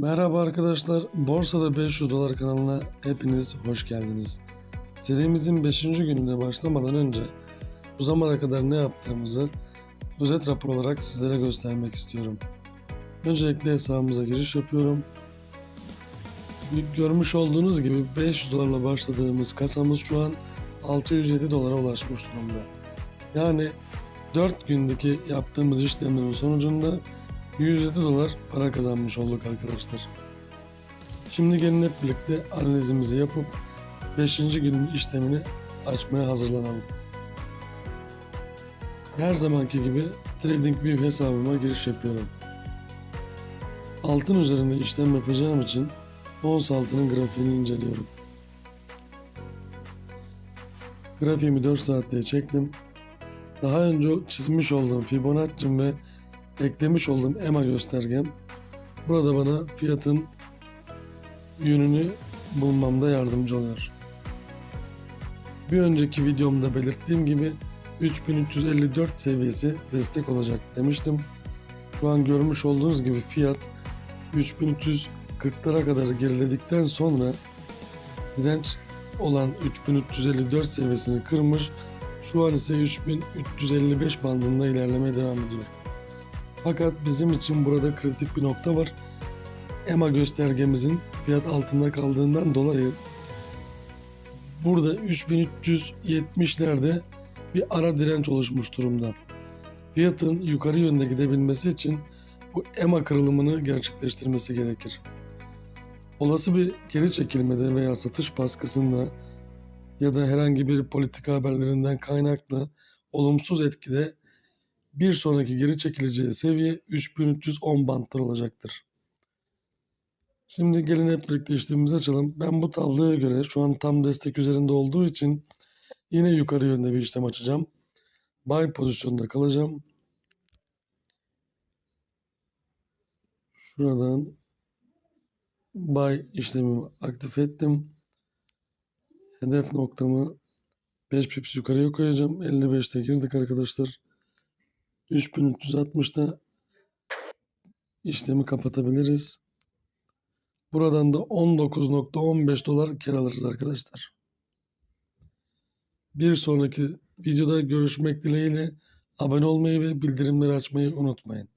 Merhaba arkadaşlar, Borsada 500 Dolar kanalına hepiniz hoş geldiniz. Serimizin 5. gününe başlamadan önce bu zamana kadar ne yaptığımızı özet rapor olarak sizlere göstermek istiyorum. Öncelikle hesabımıza giriş yapıyorum. Görmüş olduğunuz gibi 500 dolarla başladığımız kasamız şu an 607 dolara ulaşmış durumda. Yani 4 gündeki yaptığımız işlemlerin sonucunda 107 dolar para kazanmış olduk arkadaşlar. Şimdi gelin hep birlikte analizimizi yapıp 5. günün işlemini açmaya hazırlanalım. Her zamanki gibi TradingView hesabıma giriş yapıyorum. Altın üzerinde işlem yapacağım için ons altının grafiğini inceliyorum. Grafiğimi 4 saatliğe çektim. Daha önce çizmiş olduğum Fibonacci ve eklemiş olduğum EMA göstergem burada bana fiyatın yönünü bulmamda yardımcı oluyor. Bir önceki videomda belirttiğim gibi 3354 seviyesi destek olacak demiştim. Şu an görmüş olduğunuz gibi fiyat 3340'lara kadar geriledikten sonra direnç olan 3354 seviyesini kırmış. Şu an ise 3355 bandında ilerlemeye devam ediyor. Fakat bizim için burada kritik bir nokta var. EMA göstergemizin fiyat altında kaldığından dolayı burada 3370'lerde bir ara direnç oluşmuş durumda. Fiyatın yukarı yönde gidebilmesi için bu EMA kırılımını gerçekleştirmesi gerekir. Olası bir geri çekilmede veya satış baskısında ya da herhangi bir politika haberlerinden kaynaklı olumsuz etkide bir sonraki geri çekileceği seviye 3310 bantlar olacaktır. Şimdi gelin hep birlikte işlemimizi açalım. Ben bu tabloya göre şu an tam destek üzerinde olduğu için yine yukarı yönde bir işlem açacağım. Buy pozisyonda kalacağım. Şuradan buy işlemimi aktif ettim. Hedef noktamı 5 pips yukarıya koyacağım. 55'te girdik arkadaşlar. 3360'da işlemi kapatabiliriz. Buradan da 19.15 dolar kar alırız arkadaşlar. Bir sonraki videoda görüşmek dileğiyle abone olmayı ve bildirimleri açmayı unutmayın.